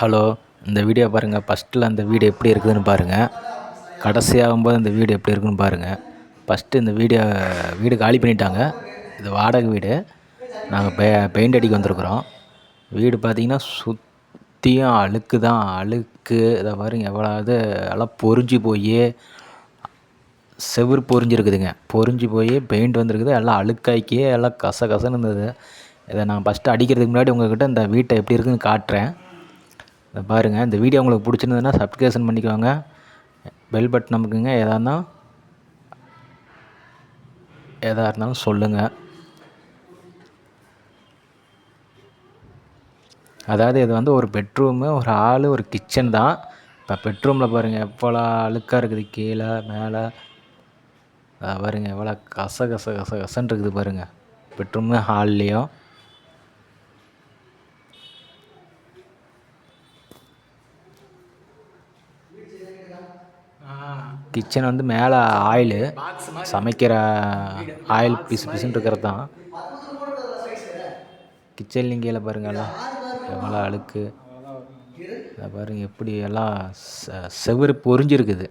Hello இந்த video பாருங்கள் ஃபஸ்ட்டில் அந்த வீடு எப்படி இருக்குதுன்னு பாருங்கள் கடைசியாகும்போது அந்த வீடு எப்படி இருக்குன்னு பாருங்கள் ஃபஸ்ட்டு இந்த வீடியோ வீடு காலி பண்ணிட்டாங்க. இது வாடகை வீடு. நாங்கள் பெ பெயிண்ட் அடிக்க வந்திருக்குறோம். வீடு பார்த்தீங்கன்னா சுற்றியும் அழுக்கு தான். அழுக்கு இதை பாருங்க எவ்வளோ எல்லாம் பொறிஞ்சு போய் செவுரு பொறிஞ்சிருக்குதுங்க. பொறிஞ்சு போய் பெயிண்ட் வந்திருக்குது. எல்லாம் அழுக்காக்கி எல்லாம் கச கசன்னு இருந்தது. இதை நான் ஃபஸ்ட்டு அடிக்கிறதுக்கு முன்னாடி உங்கள்கிட்ட இந்த வீட்டை எப்படி இருக்குதுன்னு காட்டுறேன். அதை பாருங்கள் இந்த வீடியோ உங்களுக்கு பிடிச்சிருந்ததுன்னா சப்ஸ்கிரிப்ஷன் பண்ணிக்கோங்க. பெல் பட்டன் நமக்குங்க எதாக இருந்தாலும் எதாக இருந்தாலும் சொல்லுங்கள் அதாவது இது வந்து ஒரு பெட்ரூமு ஒரு ஹாலு ஒரு கிச்சன் தான். இப்போ பெட்ரூமில் பாருங்கள் எவ்வளோ அழுக்காக இருக்குது. கீழே மேலே. பாருங்கள் பாருங்க எவ்வளோ கச கச கச கசன்னு இருக்குது பாருங்கள் பெட்ரூமு ஹால்லேயும் கிச்சன் வந்து மேலே ஆயிலு சமைக்கிற ஆயில் பிசு பிசுன்னு இருக்கிறது தான். கிச்சன்லையும் கீழே பாருங்க எல்லாம் எவ்வளோ அழுக்கு. இதை பாருங்க எப்படி எல்லாம் செ- செவுரு பொறிஞ்சிருக்குது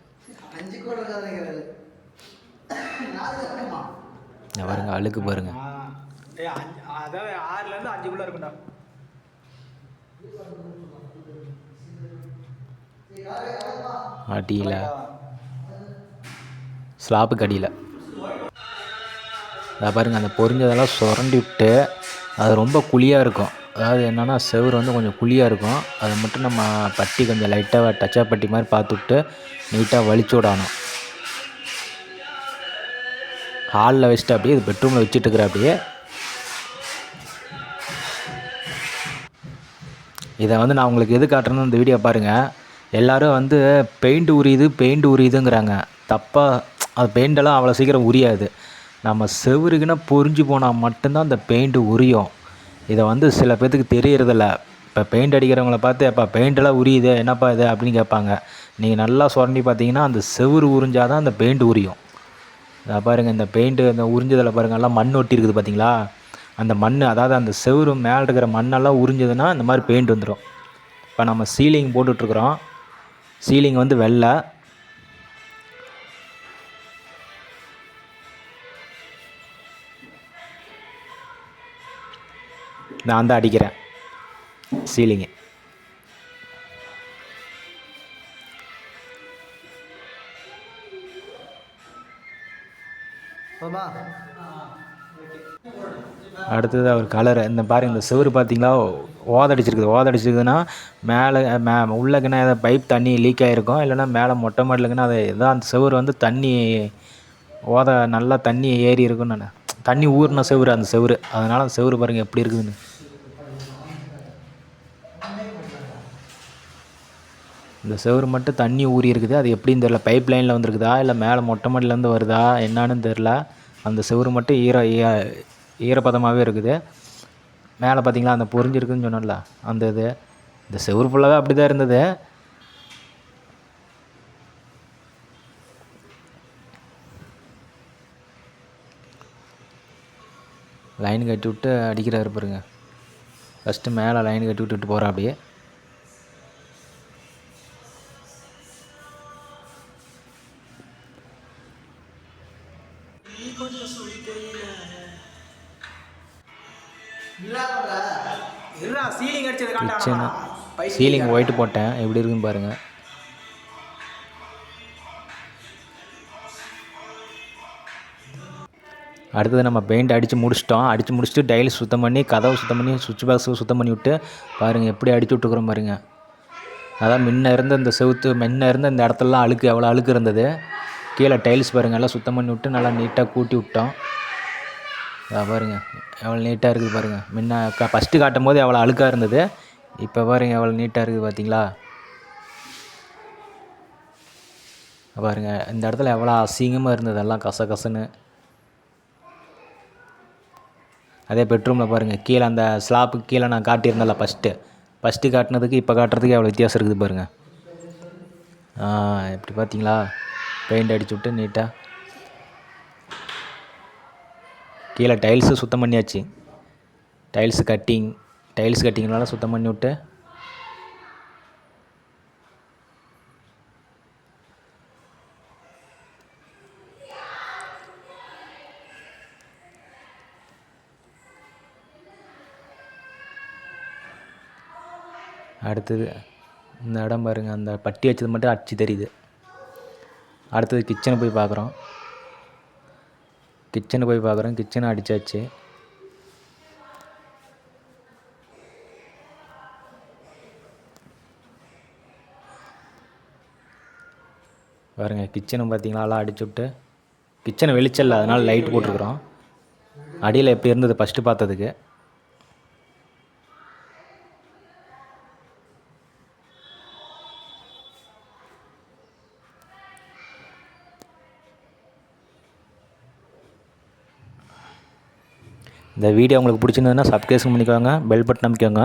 இதை பாருங்க அழுக்கு பாருங்க. அடியில். ஸ்லாப்புக்கு அடியில். அதை பாருங்கள் அந்த பொரிஞ்சதெல்லாம் சுரண்டி விட்டு அது ரொம்ப குழியாக இருக்கும். அதாவது என்னென்னா செவுரு வந்து கொஞ்சம் குழியாக இருக்கும். அதை மட்டும் நம்ம பட்டி கொஞ்சம் லைட்டாக டச்சாக பட்டி மாதிரி பார்த்துட்டு நீட்டாக வலிச்சு விடணும். ஹாலில் வச்சுட்டு அப்படியே இது பெட்ரூமில் வச்சுட்டுருக்குற அப்படியே இதை வந்து நான் உங்களுக்கு எது காட்டுறேன்னு இந்த வீடியோ பாருங்கள் எல்லோரும் வந்து பெயிண்ட் உரியுது பெயிண்ட் உரியுதுங்கிறாங்க. தப்பாக அது பெயிண்டெல்லாம் அவ்வளோ சீக்கிரம் உரியாது. நம்ம செவுருக்குன்னா பொறிஞ்சு போனால் மட்டும்தான் அந்த பெயிண்ட் உரியும். இதை வந்து சில பேர்த்துக்கு தெரியறதில்ல. இப்போ பெயிண்ட் அடிக்கிறவங்கள பார்த்து அப்போ பெயிண்டெல்லாம் உரியுது என்னப்பா இது? அப்படின்னு கேட்பாங்க. நீங்கள் நல்லா சுரண்டி பார்த்தீங்கன்னா அந்த செவுரு உறிஞ்சாதான் அந்த பெயிண்ட் உரியும். இதை பாருங்கள் இந்த பெயிண்ட்டு இந்த உறிஞ்சதில் பாருங்கள் எல்லாம் மண் ஒட்டி இருக்குது பார்த்தீங்களா? அந்த மண் அதாவது அந்த செவுரு மேலே இருக்கிற மண்ணெல்லாம் உறிஞ்சதுன்னா இந்த மாதிரி பெயிண்ட் வந்துடும் இப்போ நம்ம சீலிங் போட்டுட்ருக்குறோம். சீலிங் வந்து வெள்ளை. நான் தான் அடிக்கிறேன். சீலிங்கு அடுத்தது ஒரு கலரு இந்த பாருங்க இந்த செவுரு பார்த்தீங்களா ஓதடிச்சிருக்குது ஓதடிச்சிருக்குதுன்னா மேலே மே உள்ளக்குன்னா ஏதாவது பைப் தண்ணி லீக் ஆகிருக்கும் இல்லைன்னா மேலே மொட்டை மாடலுக்குன்னா அது எதாவது அந்த செவுரு வந்து தண்ணி ஓத நல்லா தண்ணி ஏறி இருக்குன்னு நான் தண்ணி ஊறின செவுரு அந்த செவுரு. அதனால் அந்த செவுரு பாருங்கள் எப்படி இருக்குதுன்னு. இந்த செவுரு மட்டும் தண்ணி ஊறி இருக்குது. அது எப்படின்னு தெரில பைப் லைனில் வந்திருக்குதா? இல்லை மேலே மொட்டை மாடிலேருந்து வருதா? என்னான்னு தெரில அந்த செவுரு மட்டும் ஈர ஈரப்பதமாகவே இருக்குது. மேலே பார்த்தீங்களா அந்த பொரிஞ்சிருக்குன்னு சொன்னேன்ல. அந்த இது. இந்த செவுரு ஃபுல்லாகவே அப்படி தான் இருந்தது. லைன் கட்டி விட்டு அடிக்கிறாரு பாருங்க. ஃபஸ்ட்டு மேலே லைன் கட்டி விட்டுட்டு போகிறா அப்படியே. கிச்சனு சீலிங் ஒயிட் போட்டேன். எப்படி இருக்குன்னு பாருங்கள் அடுத்தது நம்ம பெயிண்ட் அடித்து முடிச்சிட்டோம். அடித்து முடிச்சுட்டு டைல்ஸ் சுத்தம் பண்ணி கதவை சுத்தம் பண்ணி சுவிட்ச் பாக்ஸ் சுத்தம் பண்ணி விட்டு பாருங்கள் எப்படி அடிச்சு விட்டுக்குறோம் பாருங்கள் அதான் முன்ன இருந்த இந்த செவுத்து முன்ன இருந்த இந்த இடத்துலலாம் அழுக்கு எவ்வளோ அழுக்கு இருந்தது. கீழே டைல்ஸ் பாருங்கள் எல்லாம் சுத்தம் பண்ணி விட்டு நல்லா நீட்டாக கூட்டி விட்டோம். பாருங்கள் எவ்வளோ நீட்டாக இருக்குது பாருங்கள் முன்ன ஃபஸ்ட்டு காட்டும் போது எவ்வளோ அழுக்காக இருந்தது. இப்போ பாருங்கள் எவ்வளோ நீட்டாக இருக்குது பார்த்தீங்களா பாருங்க இந்த இடத்துல எவ்வளோ அசிங்கமாக இருந்தது. எல்லாம் கச கசன்னு. அதே பெட்ரூமில் பாருங்கள் கீழே அந்த ஸ்லாப்புக்கு கீழே நான் காட்டியிருந்தேன்ல ஃபஸ்ட்டு ஃபஸ்ட்டு காட்டினதுக்கு இப்போ காட்டுறதுக்கு எவ்வளோ வித்தியாசம் இருக்குது பாருங்கள் ஆ பார்த்தீங்களா பெயிண்ட் அடிச்சு விட்டு நீட்டாக கீழே டைல்ஸு சுத்தம் பண்ணியாச்சு. டைல்ஸு கட்டிங் டைல்ஸ் கட்டிங்னால சுத்தம் பண்ணி விட்டு. அடுத்தது இந்த இடம் பாருங்கள் அந்த பட்டி வச்சது மட்டும் அடிச்சு தெரியுது. அடுத்தது கிச்சனை போய் பார்க்குறோம். கிச்சனை போய் பார்க்குறோம் கிச்சனை அடிச்சாச்சு. பாருங்க கிச்சனை பார்த்தீங்களா எல்லாம் அடிச்சு விட்டு. கிச்சனை வெளிச்சம் அதனால் லைட் போட்டிருக்குறோம். அடியில் எப்படி இருந்தது ஃபஸ்ட்டு பார்த்ததுக்கு? இந்த வீடியோ உங்களுக்கு பிடிச்சிருந்ததுன்னா சப்ஸ்கிரைப் பண்ணிக்கோங்க பெல் பட்டன் அமைக்கோங்க